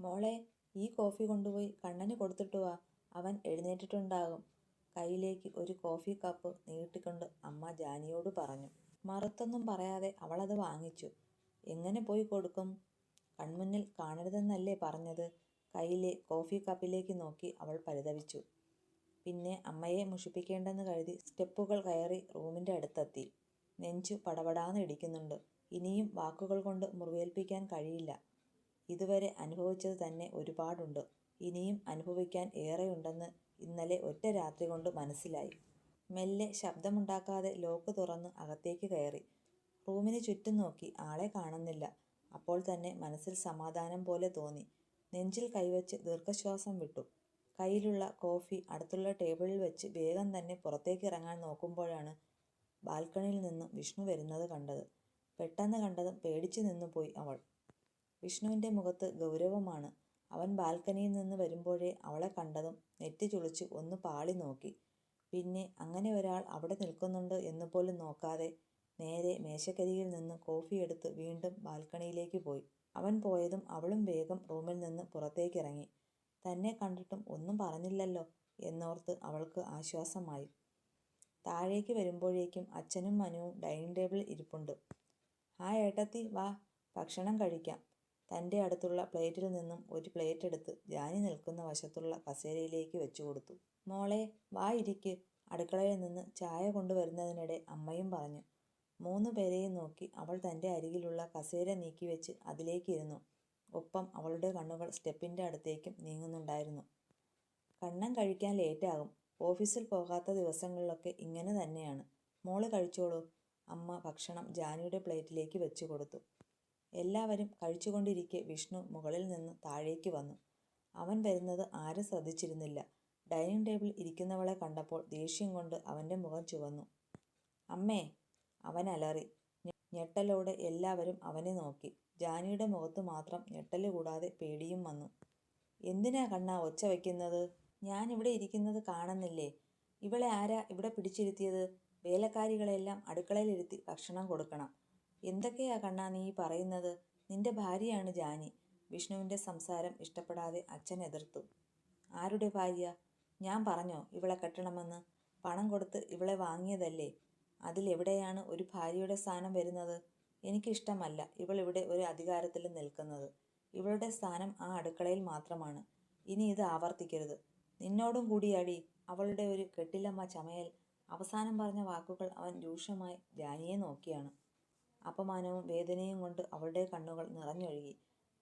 മോളെ ഈ കോഫി കൊണ്ടുപോയി കണ്ണന് കൊടുത്തിട്ട് വാ. അവൻ എഴുന്നേറ്റിട്ടുണ്ടാകും. കയ്യിലേക്ക് ഒരു കോഫി കപ്പ് നീട്ടിക്കൊണ്ട് അമ്മ ജാനിയോട് പറഞ്ഞു. മറുത്തൊന്നും പറയാതെ അവളത് വാങ്ങിച്ചു. എങ്ങനെ പോയി കൊടുക്കും? കൺമുന്നിൽ കാണരുതെന്നല്ലേ പറഞ്ഞത്? കയ്യിലെ കോഫി കപ്പിലേക്ക് നോക്കി അവൾ പരിതപിച്ചു. പിന്നെ അമ്മയെ മുഷിപ്പിക്കേണ്ടെന്ന് കരുതി സ്റ്റെപ്പുകൾ കയറി റൂമിന്റെ അടുത്തെത്തി. നെഞ്ചു പടപടാന്ന് ഇടിക്കുന്നുണ്ട്. ഇനിയും വാക്കുകൾ കൊണ്ട് മുറിവേൽപ്പിക്കാൻ കഴിയില്ല. ഇതുവരെ അനുഭവിച്ചത് തന്നെ ഒരുപാടുണ്ട്. ഇനിയും അനുഭവിക്കാൻ ഏറെയുണ്ടെന്ന് ഇന്നലെ ഒറ്റ രാത്രി കൊണ്ട് മനസ്സിലായി. മെല്ലെ ശബ്ദമുണ്ടാക്കാതെ ലോക്ക് തുറന്ന് അകത്തേക്ക് കയറി. റൂമിന് ചുറ്റും നോക്കി ആളെ കാണുന്നില്ല. അപ്പോൾ തന്നെ മനസ്സിൽ സമാധാനം പോലെ തോന്നി. നെഞ്ചിൽ കൈവച്ച് ദീർഘശ്വാസം വിട്ടു. കയ്യിലുള്ള കോഫി അടുത്തുള്ള ടേബിളിൽ വെച്ച് വേഗം തന്നെ പുറത്തേക്ക് ഇറങ്ങാൻ നോക്കുമ്പോഴാണ് ബാൽക്കണിയിൽ നിന്നും വിഷ്ണു വരുന്നത് കണ്ടത്. പെട്ടെന്ന് കണ്ടതും പേടിച്ചു നിന്നുപോയി അവൾ. വിഷ്ണുവിന്റെ മുഖത്ത് ഗൗരവമാണ്. അവൻ ബാൽക്കണിയിൽ നിന്ന് വരുമ്പോഴേ അവളെ കണ്ടതും നെറ്റി ചുളിച്ച് ഒന്ന് പാളി നോക്കി. പിന്നെ അങ്ങനെ ഒരാൾ അവിടെ നിൽക്കുന്നുണ്ട് എന്ന് പോലും നോക്കാതെ നേരെ മേശക്കരികിൽ നിന്ന് കോഫി എടുത്ത് വീണ്ടും ബാൽക്കണിയിലേക്ക് പോയി. അവൻ പോയതും അവളും വേഗം റൂമിൽ നിന്ന് പുറത്തേക്കിറങ്ങി. തന്നെ കണ്ടിട്ടും ഒന്നും പറഞ്ഞില്ലല്ലോ എന്നോർത്ത് അവൾക്ക് ആശ്വാസമായി. താഴേക്ക് വരുമ്പോഴേക്കും അച്ഛനും മനുവും ഡൈനിങ് ടേബിളിൽ ഇരിപ്പുണ്ട്. ആ ഏട്ടത്തി വാ. ഭക്ഷണം കഴിക്കാം. തന്റെ അടുത്തുള്ള പ്ലേറ്റിൽ നിന്നും ഒരു പ്ലേറ്റ് എടുത്ത് ജാനി നിൽക്കുന്ന വശത്തുള്ള കസേരയിലേക്ക് വെച്ചു കൊടുത്തു. മോളെ വാ ഇരിക്ക്. അടുക്കളയിൽ നിന്ന് ചായ കൊണ്ടുവരുന്നതിനിടെ അമ്മയും പറഞ്ഞു. മൂന്ന് പേരെയും നോക്കി അവൾ തന്റെ അരികിലുള്ള കസേര നീക്കി വെച്ച് അതിലേക്ക് ഇരുന്നു. ഒപ്പം അവളുടെ കണ്ണുകൾ സ്റ്റെപ്പിന്റെ അടുത്തേക്കും നീങ്ങുന്നുണ്ടായിരുന്നു. കണ്ണം കഴിക്കാൻ ലേറ്റാകും. ഓഫീസിൽ പോകാത്ത ദിവസങ്ങളിലൊക്കെ ഇങ്ങനെ തന്നെയാണ്. മോൾ കഴിച്ചോളൂ. അമ്മ ഭക്ഷണം ജാനിയുടെ പ്ലേറ്റിലേക്ക് വെച്ചു കൊടുത്തു. എല്ലാവരും കഴിച്ചുകൊണ്ടിരിക്കെ വിഷ്ണു മുകളിൽ നിന്ന് താഴേക്ക് വന്നു. അവൻ വരുന്നത് ആരും ശ്രദ്ധിച്ചിരുന്നില്ല. ഡൈനിങ് ടേബിൾ ഇരിക്കുന്നവളെ കണ്ടപ്പോൾ ദേഷ്യം കൊണ്ട് അവന്റെ മുഖം ചുവന്നു. അമ്മേ അവൻ അലറി. ഞെട്ടലോടെ എല്ലാവരും അവനെ നോക്കി. ജാനിയുടെ മുഖത്ത് മാത്രം ഞെട്ടൽ കൂടാതെ പേടിയും വന്നു. എന്തിനാ കണ്ണാ ഒച്ച വയ്ക്കുന്നത് ഞാൻ ഇവിടെ ഇരിക്കുന്നത് കാണുന്നില്ലേ? ഇവളെ ആരാ ഇവിടെ പിടിച്ചിരുത്തിയത്? വേലക്കാരികളെല്ലാം അടുക്കളയിലിരുത്തി ഭക്ഷണം കൊടുക്കണം. എന്തൊക്കെയാ കണ്ണാ നീ പറയുന്നത്? നിന്റെ ഭാര്യയാണ് ജാനി. വിഷ്ണുവിന്റെ സംസാരം ഇഷ്ടപ്പെടാതെ അച്ഛൻ എതിർത്തു. ആരുടെ ഭാര്യ? ഞാൻ പറഞ്ഞോ ഇവളെ കെട്ടണമെന്ന്? പണം കൊടുത്ത് ഇവളെ വാങ്ങിയതല്ലേ? അതിലെവിടെയാണ് ഒരു ഭാര്യയുടെ സ്ഥാനം വരുന്നത്? എനിക്കിഷ്ടമല്ല ഇവളിവിടെ ഒരു അധികാരത്തിൽ നിൽക്കുന്നത്. ഇവളുടെ സ്ഥാനം ആ അടുക്കളയിൽ മാത്രമാണ്. ഇനി ഇത് ആവർത്തിക്കരുത്. നിന്നോടും കൂടിയാടി. അവളുടെ ഒരു കെട്ടിലമ്മ ചമയൽ അവസാനം പറഞ്ഞ വാക്കുകൾ അവൻ രൂക്ഷമായി ജാനിയെ നോക്കിയാണ്. അപമാനവും വേദനയും കൊണ്ട് അവളുടെ കണ്ണുകൾ നിറഞ്ഞൊഴുകി.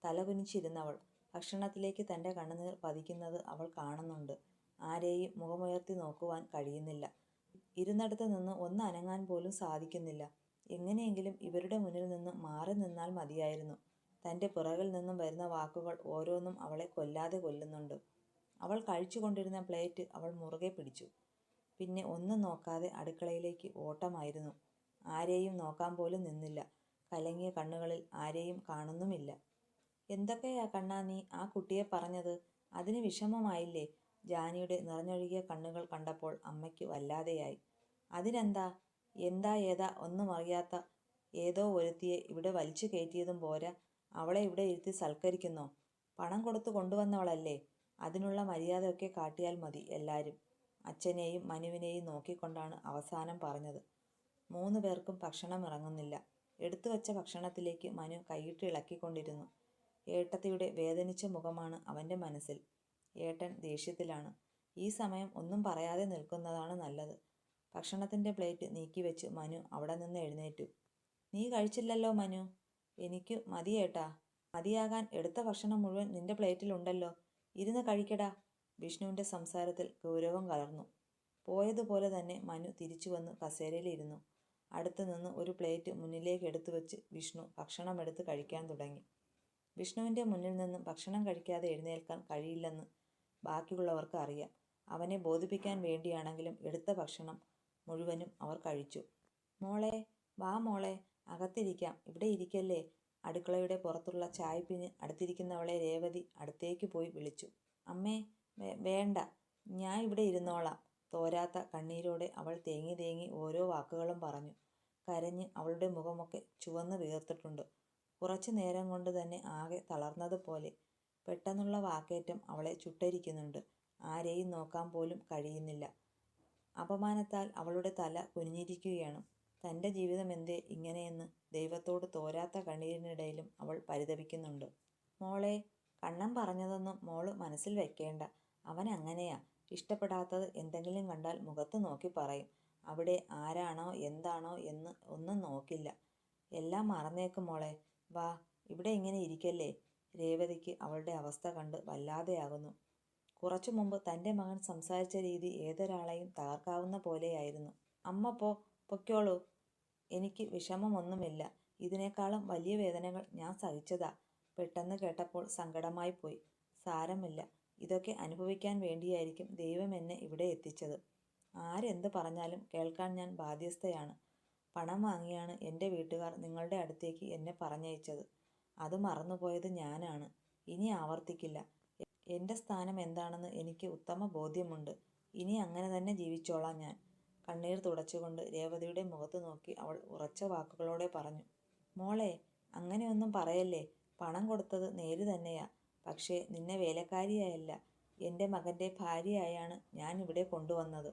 തലകുനിച്ചിരുന്നവൾ. ഭക്ഷണത്തിലേക്ക് തന്റെ കണ്ണുനീർ പതിക്കുന്നത് അവൾ കാണുന്നുണ്ട്. ആരെയും മുഖമുയർത്തി നോക്കുവാൻ കഴിയുന്നില്ല. ഇരുന്നിടത്ത് നിന്ന് ഒന്ന് അനങ്ങാൻ പോലും സാധിക്കുന്നില്ല. എങ്ങനെയെങ്കിലും ഇവരുടെ മുന്നിൽ നിന്ന് മാറി നിന്നാൽ മതിയായിരുന്നു. തന്റെ പുറകിൽ നിന്നും വരുന്ന വാക്കുകൾ ഓരോന്നും അവളെ കൊല്ലാതെ കൊല്ലുന്നുണ്ട്. അവൾ കഴിച്ചുകൊണ്ടിരുന്ന പ്ലേറ്റ് അവൾ മുറുകെ പിടിച്ചു. പിന്നെ ഒന്നും നോക്കാതെ അടുക്കളയിലേക്ക് ഓട്ടമായിരുന്നു. ആരെയും നോക്കാൻ പോലും നിന്നില്ല. കലങ്ങിയ കണ്ണുകളിൽ ആരെയും കാണുന്നുമില്ല. എന്തൊക്കെയാ കണ്ണാ നീ? ആ കുട്ടിയെ പറഞ്ഞത്? അതിന് വിഷമമായില്ലേ? ജാനിയുടെ നിറഞ്ഞൊഴുകിയ കണ്ണുകൾ കണ്ടപ്പോൾ അമ്മയ്ക്ക് വല്ലാതെയായി. അതിനെന്താ? എന്താ ഏതാ? ഒന്നും അറിയാത്ത ഏതോ ഒരുത്തിയെ ഇവിടെ വലിച്ചു കയറ്റിയതും പോരാ. അവളെ ഇവിടെ ഇരുത്തി സൽക്കരിക്കുന്നോ? പണം കൊടുത്തു കൊണ്ടുവന്നവളല്ലേ? അതിനുള്ള മര്യാദയൊക്കെ കാട്ടിയാൽ മതി എല്ലാവരും അച്ഛനെയും മനുവിനെയും നോക്കിക്കൊണ്ടാണ് അവസാനം പറഞ്ഞത്. മൂന്ന് പേർക്കും ഭക്ഷണം ഇറങ്ങുന്നില്ല. എടുത്തു വച്ച ഭക്ഷണത്തിലേക്ക് മനു കൈയിട്ട് ഇളക്കിക്കൊണ്ടിരുന്നു. ഏട്ടത്തിയുടെ വേദനിച്ച മുഖമാണ് അവന്റെ മനസ്സിൽ. ഏട്ടൻ ദേഷ്യത്തിലാണ്. ഈ സമയം ഒന്നും പറയാതെ നിൽക്കുന്നതാണ് നല്ലത്. ഭക്ഷണത്തിന്റെ പ്ലേറ്റ് നീക്കി വെച്ച് മനു അവിടെ നിന്ന് എഴുന്നേറ്റു. നീ കഴിച്ചില്ലല്ലോ മനു. എനിക്ക് മതിയേട്ടാ മതിയാകാൻ എടുത്ത ഭക്ഷണം മുഴുവൻ നിന്റെ പ്ലേറ്റിലുണ്ടല്ലോ. ഇരുന്ന് കഴിക്കടാ. വിഷ്ണുവിന്റെ സംസാരത്തിൽ ഗൗരവം കലർന്നു. പോയതുപോലെ തന്നെ മനു തിരിച്ചു വന്ന് കസേരയിലിരുന്നു അടുത്ത് നിന്ന് ഒരു പ്ലേറ്റ് മുന്നിലേക്ക് എടുത്തു വെച്ച് വിഷ്ണു ഭക്ഷണം എടുത്ത് കഴിക്കാൻ തുടങ്ങി. വിഷ്ണുവിന്റെ മുന്നിൽ നിന്ന് ഭക്ഷണം കഴിക്കാതെ എഴുന്നേൽക്കാൻ കഴിയില്ലെന്ന് ബാക്കിയുള്ളവർക്ക് അറിയാം. അവനെ ബോധിപ്പിക്കാൻ വേണ്ടിയാണെങ്കിലും എടുത്ത ഭക്ഷണം മുഴുവനും അവർ കഴിച്ചു. മോളെ വാ മോളെ അകത്തിരിക്കാം. ഇവിടെ ഇരിക്കല്ലേ? അടുക്കളയുടെ പുറത്തുള്ള ചായപ്പിന് അടുത്തിരിക്കുന്നവളെ രേവതി അടുത്തേക്ക് പോയി വിളിച്ചു. അമ്മേ വേണ്ട. ഞാൻ ഇവിടെ ഇരുന്നോളാം. തോരാത്ത കണ്ണീരോടെ അവൾ തേങ്ങി തേങ്ങി ഓരോ വാക്കുകളും പറഞ്ഞു കരഞ്ഞ് അവളുടെ മുഖമൊക്കെ ചുവന്ന് വീർത്തിട്ടുണ്ട് കുറച്ചു നേരം കൊണ്ട് തന്നെ ആകെ തളർന്നതുപോലെ പെട്ടെന്നുള്ള വാക്കേറ്റം അവളെ ചുട്ടരിക്കുന്നുണ്ട്. ആരെയും നോക്കാൻ പോലും കഴിയുന്നില്ല. അപമാനത്താൽ അവളുടെ തല കുനിഞ്ഞിരിക്കുകയാണ്. ജീവിതം എന്തേ ഇങ്ങനെയെന്ന് ദൈവത്തോട് തോരാത്ത കണ്ണീരിനിടയിലും അവൾ പരിതപിക്കുന്നുണ്ട്. മോളെ കണ്ണൻ പറഞ്ഞതൊന്നും മോൾ മനസ്സിൽ വെക്കേണ്ട. അവനങ്ങനെയാ. ഇഷ്ടപ്പെടാത്തത് എന്തെങ്കിലും കണ്ടാൽ മുഖത്ത് നോക്കി പറയും. അവിടെ ആരാണോ എന്താണോ എന്ന് ഒന്നും നോക്കില്ല. എല്ലാം മറന്നേക്കും മോളെ വാ, ഇവിടെ ഇങ്ങനെ ഇരിക്കല്ലേ. " രേവതിക്ക് അവളുടെ അവസ്ഥ കണ്ട് വല്ലാതെയാകുന്നു. കുറച്ചു മുമ്പ് തന്റെ മകൻ സംസാരിച്ച രീതി ഏതൊരാളെയും തകർക്കാവുന്ന പോലെയായിരുന്നു. "അമ്മ പോ. പൊക്കോളൂ എനിക്ക് വിഷമമൊന്നുമില്ല. ഇതിനേക്കാളും വലിയ വേദനകൾ ഞാൻ സഹിച്ചതാ. " പെട്ടെന്ന് കേട്ടപ്പോൾ സങ്കടമായി പോയി "സാരമില്ല. ഇതൊക്കെ അനുഭവിക്കാൻ വേണ്ടിയായിരിക്കും ദൈവം എന്നെ ഇവിടെ എത്തിച്ചത്. ആരെന്ത് പറഞ്ഞാലും കേൾക്കാൻ ഞാൻ ബാധ്യസ്ഥയാണ്. പണം വാങ്ങിയാണ് എന്റെ വീട്ടുകാർ നിങ്ങളുടെ അടുത്തേക്ക് എന്നെ പറഞ്ഞയച്ചത്. അത് മറന്നുപോയത് ഞാനാണ്. ഇനി ആവർത്തിക്കില്ല. എന്റെ സ്ഥാനം എന്താണെന്ന് എനിക്ക് ഉത്തമ ബോധ്യമുണ്ട്. ഇനി അങ്ങനെ തന്നെ ജീവിച്ചോളാം ഞാൻ. " കണ്ണീർ തുടച്ചുകൊണ്ട് രേവതിയുടെ മുഖത്ത് നോക്കി അവൾ ഉറച്ച വാക്കുകളോടെ പറഞ്ഞു. മോളെ അങ്ങനെയൊന്നും പറയല്ലേ. പണം കൊടുത്തത് നേര് തന്നെയാ. പക്ഷേ നിന്നെ വേലക്കാരിയായല്ല, എന്റെ മകന്റെ ഭാര്യയായാണ് ഞാൻ ഇവിടെ കൊണ്ടുവന്നത്.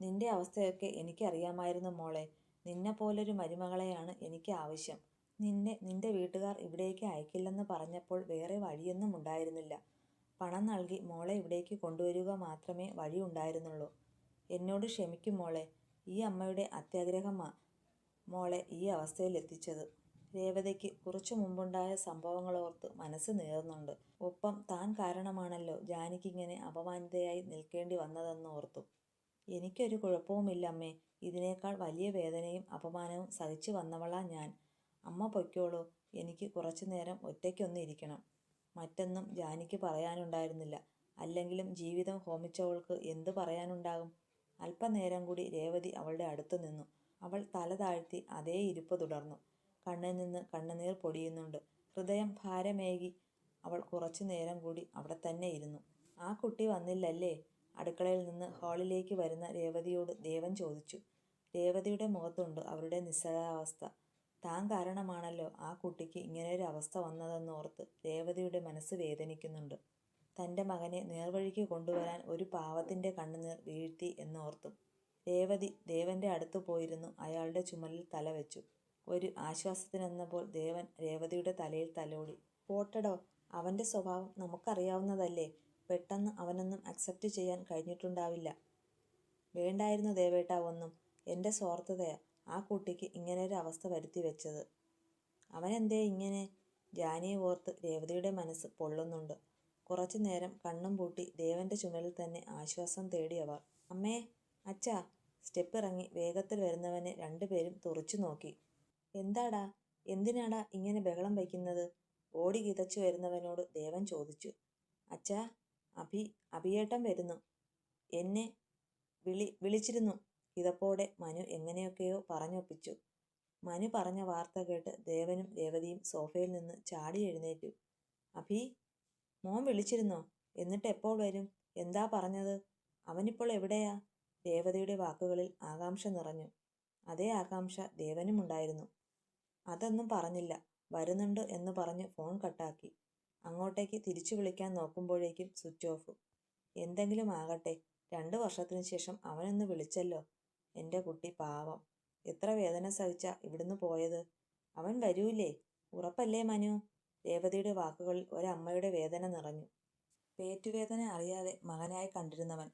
നിന്റെ അവസ്ഥയൊക്കെ എനിക്കറിയാമായിരുന്നു മോളേ. നിന്നെപ്പോലൊരു മരുമകളെയാണ് എനിക്ക് ആവശ്യം. നിന്നെ നിന്റെ വീട്ടുകാർ ഇവിടേക്ക് അയക്കില്ലെന്ന് പറഞ്ഞപ്പോൾ വേറെ വഴിയൊന്നും ഉണ്ടായിരുന്നില്ല പണം നൽകി മോളെ ഇവിടേക്ക് കൊണ്ടുവരിക മാത്രമേ വഴിയുണ്ടായിരുന്നുള്ളൂ. എന്നോട് ക്ഷമിക്കും മോളെ ഈ അമ്മയുടെ അത്യാഗ്രഹമാ മോളെ ഈ അവസ്ഥയിലെത്തിച്ചത്. " രേവതിക്ക് കുറച്ചു മുമ്പുണ്ടായ സംഭവങ്ങളോർത്ത് മനസ്സ് നേർന്നുണ്ട് ഒപ്പം താൻ കാരണമാണല്ലോ ജാനിക്കിങ്ങനെ അപമാനിതയായി നിൽക്കേണ്ടി വന്നതെന്നോർത്തും. "എനിക്കൊരു കുഴപ്പവുമില്ലമ്മേ. ഇതിനേക്കാൾ വലിയ വേദനയും അപമാനവും സഹിച്ചു വന്നവളാ ഞാൻ. അമ്മ പൊയ്ക്കോളൂ. എനിക്ക് കുറച്ചു നേരം ഒറ്റയ്ക്കൊന്നിരിക്കണം " മറ്റൊന്നും ജാനിക്ക് പറയാനുണ്ടായിരുന്നില്ല. അല്ലെങ്കിലും ജീവിതം ഹോമിച്ചവൾക്ക് എന്ത് പറയാനുണ്ടാകും. അല്പനേരം കൂടി രേവതി അവളുടെ അടുത്ത് നിന്നു. അവൾ തല താഴ്ത്തി അതേ ഇരിപ്പ് തുടർന്നു. കണ്ണിൽ നിന്ന് കണ്ണുനീർ പൊടിയുന്നുണ്ട്. ഹൃദയം ഭാരമേകി അവൾ കുറച്ചു നേരം കൂടി അവിടെ തന്നെ ഇരുന്നു. "ആ കുട്ടി വന്നില്ലല്ലേ? " അടുക്കളയിൽ നിന്ന് ഹാളിലേക്ക് വരുന്ന രേവതിയോട് ദേവൻ ചോദിച്ചു. രേവതിയുടെ മുഖത്തുണ്ട് അവരുടെ നിസ്സഹാവസ്ഥ താൻ കാരണമാണല്ലോ ആ കുട്ടിക്ക് ഇങ്ങനെയൊരു അവസ്ഥ വന്നതെന്നോർത്ത് രേവതിയുടെ മനസ്സ് വേദനിക്കുന്നുണ്ട്. തന്റെ മകനെ നേർവഴിക്ക് കൊണ്ടുവരാൻ ഒരു പാവത്തിന്റെ കണ്ണുനീർ വീഴ്ത്തി എന്നോർത്തും. രേവതി ദേവന്റെ അടുത്ത് പോയിരുന്നു അയാളുടെ ചുമലിൽ തല വെച്ചു. ഒരു ആശ്വാസത്തിനെന്നപ്പോൾ ദേവൻ രേവതിയുടെ തലയിൽ തലോടി. പോട്ടടോ അവന്റെ സ്വഭാവം നമുക്കറിയാവുന്നതല്ലേ. പെട്ടെന്ന് അവനൊന്നും അക്സെപ്റ്റ് ചെയ്യാൻ കഴിഞ്ഞിട്ടുണ്ടാവില്ല. വേണ്ടായിരുന്നു ദേവേട്ട ഒന്നും. എന്റെ സ്വാർത്ഥതയാ ആ കുട്ടിക്ക് ഇങ്ങനെയൊരു അവസ്ഥ വരുത്തി വെച്ചത് " "അവനെന്തേ ഇങ്ങനെ? " ജാനിയെ ഓർത്ത് രേവതിയുടെ മനസ്സ് പൊള്ളുന്നുണ്ട്. കുറച്ചു നേരം കണ്ണും പൂട്ടി ദേവന്റെ ചുമലിൽ തന്നെ ആശ്വാസം തേടിയവർ അമ്മേ "അമ്മേ, അച്ഛാ. " സ്റ്റെപ്പിറങ്ങി വേഗത്തിൽ വരുന്നവനെ രണ്ടുപേരും തുറച്ചു നോക്കി. "എന്താടാ. എന്തിനാടാ ഇങ്ങനെ ബഹളം വയ്ക്കുന്നത്? " ഓടി കിതച്ചു വരുന്നവനോട് ദേവൻ ചോദിച്ചു. "അച്ഛാ, അഭി അഭിയേട്ടൻ വരുന്നു. എന്നെ വിളി വിളിച്ചിരുന്നു. " കിതപ്പോടെ മനു എങ്ങനെയൊക്കെയോ പറഞ്ഞൊപ്പിച്ചു. മനു പറഞ്ഞ വാർത്ത കേട്ട് ദേവനും രേവതിയും സോഫയിൽ നിന്ന് ചാടി എഴുന്നേറ്റു. "അഭി. മോൻ വിളിച്ചിരുന്നോ? എന്നിട്ട് എപ്പോൾ വരും? എന്താ പറഞ്ഞത്? അവനിപ്പോൾ എവിടെയാ? " രേവതിയുടെ വാക്കുകളിൽ ആകാംക്ഷ നിറഞ്ഞു. അതേ ആകാംക്ഷ ദേവനുമുണ്ടായിരുന്നു. "അതൊന്നും പറഞ്ഞില്ല. വരുന്നുണ്ട് എന്ന് പറഞ്ഞ് ഫോൺ കട്ടാക്കി. അങ്ങോട്ടേക്ക് തിരിച്ചു വിളിക്കാൻ നോക്കുമ്പോഴേക്കും സ്വിച്ച് ഓഫ്. എന്തെങ്കിലും ആകട്ടെ. രണ്ടു വർഷത്തിനു ശേഷം അവനൊന്ന് വിളിച്ചല്ലോ. എന്റെ കുട്ടി പാവം. എത്ര വേദന സഹിച്ച ഇവിടുന്ന് പോയത്. അവൻ വരൂലേ? ഉറപ്പല്ലേ മനു? " രേവതിയുടെ വാക്കുകളിൽ ഒരമ്മയുടെ വേദന നിറഞ്ഞു. പേറ്റുവേദന അറിയാതെ മകനായി കണ്ടിരുന്നവൻ.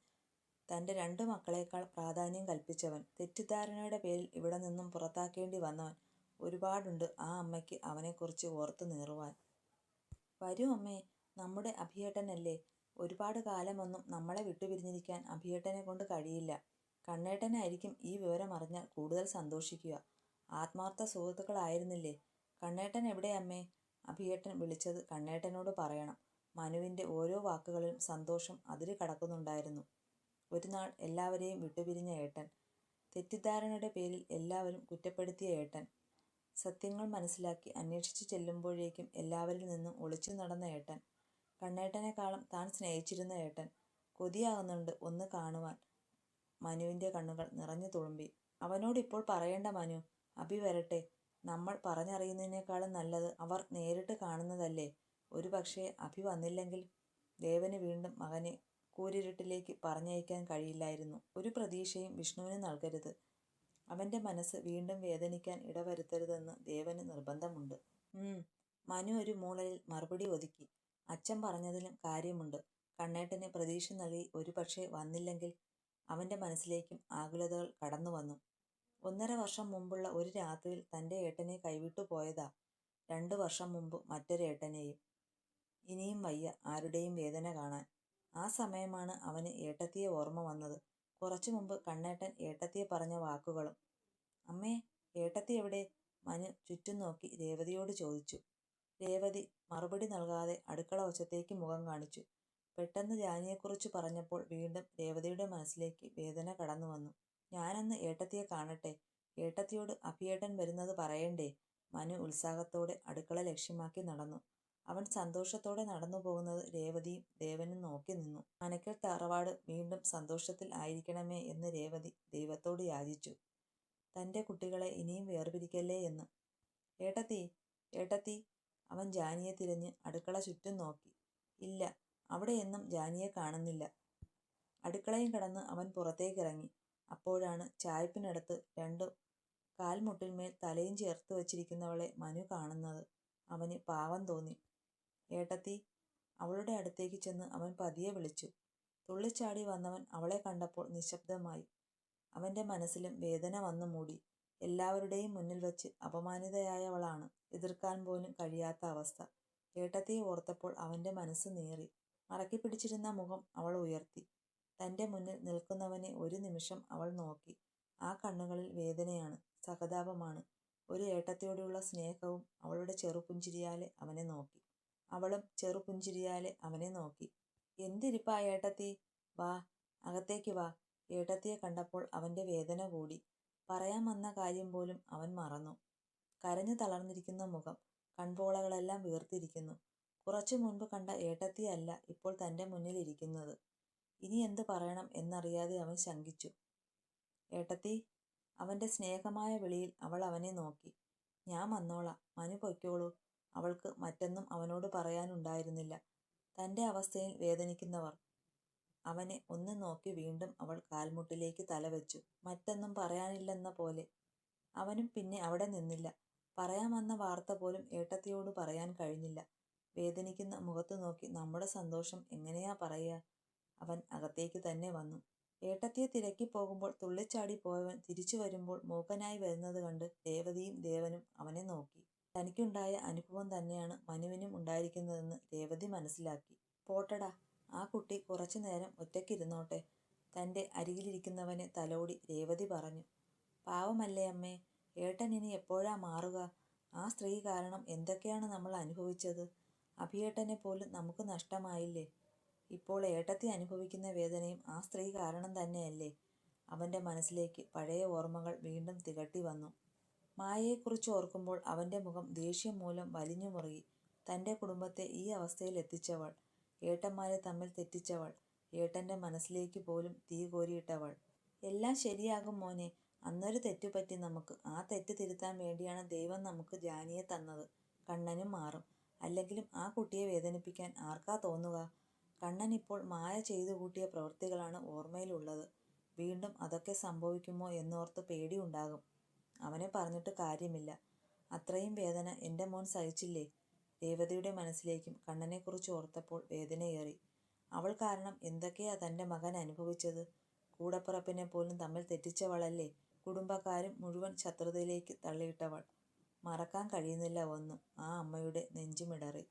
തന്റെ രണ്ടു മക്കളേക്കാൾ പ്രാധാന്യം കൽപ്പിച്ചവൻ. തെറ്റിദ്ധാരണയുടെ പേരിൽ ഇവിടെ നിന്നും പുറത്താക്കേണ്ടി വന്നവൻ. ഒരുപാടുണ്ട് ആ അമ്മയ്ക്ക് അവനെക്കുറിച്ച് ഓർത്ത് നീറുവാൻ. "വരൂ അമ്മേ. നമ്മുടെ അഭിയേട്ടനല്ലേ. ഒരുപാട് കാലമൊന്നും നമ്മളെ വിട്ടുപിരിഞ്ഞിരിക്കാൻ അഭിയേട്ടനെക്കൊണ്ട് കഴിയില്ല. കണ്ണേട്ടനായിരിക്കും ഈ വിവരം അറിഞ്ഞാൽ കൂടുതൽ സന്തോഷിക്കുക. ആത്മാർത്ഥ സുഹൃത്തുക്കളായിരുന്നില്ലേ. കണ്ണേട്ടൻ എവിടെ അമ്മേ? " അഭിയേട്ടൻ വിളിച്ചത് കണ്ണേട്ടനോട് പറയണം. മനുവിന്റെ ഓരോ വാക്കുകളിലും സന്തോഷം അതിര് കടക്കുന്നുണ്ടായിരുന്നു. ഒരു നാൾ എല്ലാവരെയും വിട്ടുപിരിഞ്ഞ ഏട്ടൻ. തെറ്റിദ്ധാരണയുടെ പേരിൽ എല്ലാവരും കുറ്റപ്പെടുത്തിയ ഏട്ടൻ. സത്യങ്ങൾ മനസ്സിലാക്കി അന്വേഷിച്ചു ചെല്ലുമ്പോഴേക്കും എല്ലാവരിൽ നിന്നും ഒളിച്ചു നടന്ന ഏട്ടൻ. കണ്ണേട്ടനെക്കാളും താൻ സ്നേഹിച്ചിരുന്ന ഏട്ടൻ. "കൊതിയാകുന്നുണ്ട് ഒന്ന് കാണുവാൻ. " മനുവിന്റെ കണ്ണുകൾ നിറഞ്ഞു തുളുമ്പി. "അവനോട് ഇപ്പോൾ പറയേണ്ട മനു. അഭി വരട്ടെ. നമ്മൾ പറഞ്ഞറിയുന്നതിനേക്കാളും നല്ലത് അവർ നേരിട്ട് കാണുന്നതല്ലേ. ഒരു പക്ഷേ അഭി വന്നില്ലെങ്കിൽ ദേവന് വീണ്ടും മകനെ കൂരിരുട്ടിലേക്ക് പറഞ്ഞയക്കാൻ കഴിയില്ലായിരുന്നു ഒരു പ്രതീക്ഷയും വിഷ്ണുവിന് നൽകരുത് അവന്റെ മനസ്സ് വീണ്ടും വേദനിക്കാൻ ഇടവരുത്തരുതെന്ന് ദേവന് നിർബന്ധമുണ്ട്. മനു ഒരു മൂളയിൽ മറുപടി ഒതുക്കി. അച്ഛൻ പറഞ്ഞതിലും കാര്യമുണ്ട്. കണ്ണേട്ടന് പ്രതീക്ഷ നൽകി ഒരുപക്ഷെ വന്നില്ലെങ്കിൽ അവന്റെ മനസ്സിലേക്കും ആകുലതകൾ കടന്നു വന്നു. ഒന്നര വർഷം മുമ്പുള്ള ഒരു രാത്രിയിൽ തന്റെ ഏട്ടനെ കൈവിട്ടു പോയതാ. രണ്ടു വർഷം മുമ്പ് മറ്റൊരേട്ടനെയും ഇനിയും വയ്യ ആരുടെയും വേദന കാണാൻ. ആ സമയമാണ് അവന് ഏട്ടത്തിയെ ഓർമ്മ വന്നത്. കുറച്ചു മുമ്പ് കണ്ണേട്ടൻ ഏട്ടത്തിയെ പറഞ്ഞ വാക്കുകളും. അമ്മേ ഏട്ടത്തി എവിടെ? മനു ചുറ്റും നോക്കി രേവതിയോട് ചോദിച്ചു. രേവതി മറുപടി നൽകാതെ അടുക്കള വശത്തേക്ക് മുഖം കാണിച്ചു. പെട്ടെന്ന് ജാനിയെക്കുറിച്ച് പറഞ്ഞപ്പോൾ വീണ്ടും രേവതിയുടെ മനസ്സിലേക്ക് വേദന കടന്നു വന്നു. ഞാനന്ന് ഏട്ടത്തിയെ കാണട്ടെ. ഏട്ടത്തിയോട് അഭിയേട്ടൻ വരുന്നത് പറയണ്ടേ? മനു ഉത്സാഹത്തോടെ അടുക്കള ലക്ഷ്യമാക്കി നടന്നു. അവൻ സന്തോഷത്തോടെ നടന്നു പോകുന്നത് രേവതിയും ദേവനും നോക്കി നിന്നു. അനക്കൽ തറവാട് വീണ്ടും സന്തോഷത്തിൽ ആയിരിക്കണമേ എന്ന് രേവതി ദൈവത്തോട് യാചിച്ചു. തന്റെ കുട്ടികളെ ഇനിയും വേർപിരിക്കല്ലേ എന്ന്. ഏട്ടത്തി ഏട്ടത്തി അവൻ ജാനിയെ തിരഞ്ഞ് അടുക്കള ചുറ്റും നോക്കി. ഇല്ല അവിടെയെന്നും ജാനിയെ കാണുന്നില്ല. അടുക്കളയും കടന്ന് അവൻ പുറത്തേക്കിറങ്ങി അപ്പോഴാണ് ചായ്പിനടുത്ത് രണ്ടു കാൽമുട്ടിന്മേൽ തലയും ചേർത്ത് വച്ചിരിക്കുന്നവളെ മനു കാണുന്നത്. അവന് പാവം തോന്നി. ഏട്ടത്തി. അവളുടെ അടുത്തേക്ക് ചെന്ന് അവൻ പതിയെ വിളിച്ചു. തുള്ളിച്ചാടി വന്നവൻ അവളെ കണ്ടപ്പോൾ നിശബ്ദമായി. അവന്റെ മനസ്സിലും വേദന വന്നു മൂടി. എല്ലാവരുടെയും മുന്നിൽ വച്ച് അപമാനിതയായവളാണ്. എതിർക്കാൻ പോലും കഴിയാത്ത അവസ്ഥ. ഏട്ടത്തിയെ ഓർത്തപ്പോൾ അവന്റെ മനസ്സ് നീറി. മറക്കി പിടിച്ചിരുന്ന മുഖം അവൾ ഉയർത്തി. തന്റെ മുന്നിൽ നിൽക്കുന്നവനെ ഒരു നിമിഷം അവൾ നോക്കി. ആ കണ്ണുകളിൽ വേദനയാണ് സഹതാപമാണ്. ഒരു ഏട്ടത്തിയോടുള്ള സ്നേഹവും അവളുടെ ചെറുപുഞ്ചിരിയാലെ അവനെ നോക്കി. അവളും ചെറുപുഞ്ചിരിയാലെ അവനെ നോക്കി. എന്തിരിപ്പാ ഏട്ടത്തി? വാ അകത്തേക്ക് വാ. ഏട്ടത്തിയെ കണ്ടപ്പോൾ അവന്റെ വേദന കൂടി. പറയാൻ വന്ന കാര്യം പോലും അവൻ മറന്നു. കരഞ്ഞു തളർന്നിരിക്കുന്ന മുഖം കൺപോളകളെല്ലാം വീർത്തിരിക്കുന്നു. കുറച്ചു മുൻപ് കണ്ട ഏട്ടത്തിയല്ല ഇപ്പോൾ തന്റെ മുന്നിൽ ഇരിക്കുന്നത്. ഇനി എന്ത് പറയണം എന്നറിയാതെ അവൻ ശങ്കിച്ചു. ഏട്ടത്തി അവന്റെ സ്നേഹമായ വിളിയിൽ അവൾ അവനെ നോക്കി. ഞാൻ വന്നോളാം. മനു പൊയ്ക്കോളൂ. അവൾക്ക് മറ്റൊന്നും അവനോട് പറയാനുണ്ടായിരുന്നില്ല. തന്റെ അവസ്ഥയിൽ വേദനിക്കുന്നവർ. അവനെ ഒന്ന് നോക്കി വീണ്ടും അവൾ കാൽമുട്ടിലേക്ക് തലവെച്ചു. മറ്റൊന്നും പറയാനില്ലെന്ന പോലെ. അവനും പിന്നെ അവിടെ നിന്നില്ല. പറയാൻ വന്ന വാർത്ത പോലും ഏട്ടത്തിയോട് പറയാൻ കഴിഞ്ഞില്ല. വേദനിക്കുന്ന മുഖത്ത് നോക്കി നമ്മുടെ സന്തോഷം എങ്ങനെയാ പറയുക? അവൻ അകത്തേക്ക് തന്നെ വന്നു. ഏട്ടത്തിയെ തിരക്കി പോകുമ്പോൾ തുള്ളിച്ചാടി പോയവൻ തിരിച്ചു വരുമ്പോൾ മൂക്കനായി വരുന്നത് കണ്ട് ദേവതിയും ദേവനും അവനെ നോക്കി. തനിക്കുണ്ടായ അനുഭവം തന്നെയാണ് മനുവിനും ഉണ്ടായിരിക്കുന്നതെന്ന് രേവതി മനസ്സിലാക്കി. പോട്ടടാ ആ കുട്ടി കുറച്ചു നേരം ഒറ്റയ്ക്കിരുന്നോട്ടെ തന്റെ അരികിലിരിക്കുന്നവനെ തലോടി രേവതി പറഞ്ഞു പാവമല്ലേ അമ്മേ ഏട്ടൻ ഇനി എപ്പോഴാ മാറുക? ആ സ്ത്രീ കാരണം എന്തൊക്കെയാണ് നമ്മൾ അനുഭവിച്ചത്? അഭിയേട്ടനെ പോലും നമുക്ക് നഷ്ടമായില്ലേ? ഇപ്പോൾ ഏട്ടത്തി അനുഭവിക്കുന്ന വേദനയും ആ സ്ത്രീ കാരണം തന്നെയല്ലേ? അവന്റെ മനസ്സിലേക്ക് പഴയ ഓർമ്മകൾ വീണ്ടും തികട്ടി വന്നു. മായയെക്കുറിച്ച് ഓർക്കുമ്പോൾ അവന്റെ മുഖം ദേഷ്യം മൂലം വലിഞ്ഞു മുറുകി. തന്റെ കുടുംബത്തെ ഈ അവസ്ഥയിൽ എത്തിച്ചവൾ ഏട്ടന്മാരെ തമ്മിൽ തെറ്റിച്ചവൾ ഏട്ടന്റെ മനസ്സിലേക്ക് പോലും തീ കോരിയിട്ടവൾ. എല്ലാം ശരിയാകും മോനെ അന്നൊരു തെറ്റുപറ്റി നമുക്ക് ആ തെറ്റ് തിരുത്താൻ വേണ്ടിയാണ് ദൈവം നമുക്ക് ജാനിയെ തന്നത്. കണ്ണനും മാറും. അല്ലെങ്കിലും ആ കുട്ടിയെ വേദനിപ്പിക്കാൻ ആർക്കാ തോന്നുക? കണ്ണൻ ഇപ്പോൾ മായ ചെയ്തു കൂട്ടിയ പ്രവൃത്തികളാണ് ഓർമ്മയിലുള്ളത്. വീണ്ടും അതൊക്കെ സംഭവിക്കുമോ എന്നോർത്ത് പേടിയുണ്ടാകും അവനെ പറഞ്ഞിട്ട് കാര്യമില്ല. അത്രയും വേദന എന്റെ മോൻ സഹിച്ചില്ലേ? രേവതിയുടെ മനസ്സിലേക്കും കണ്ണനെക്കുറിച്ച് ഓർത്തപ്പോൾ വേദനയേറി. അവൾ കാരണം എന്തൊക്കെയാ തന്റെ മകൻ അനുഭവിച്ചത്? കൂടപ്പിറപ്പിനെ പോലും തമ്മിൽ തെറ്റിച്ചവളല്ലേ? കുടുംബക്കാരും മുഴുവൻ ശത്രുതയിലേക്ക് തള്ളിയിട്ടവൾ. മറക്കാൻ കഴിയുന്നില്ല ഒന്നും ആ അമ്മയുടെ നെഞ്ചുമിടറി.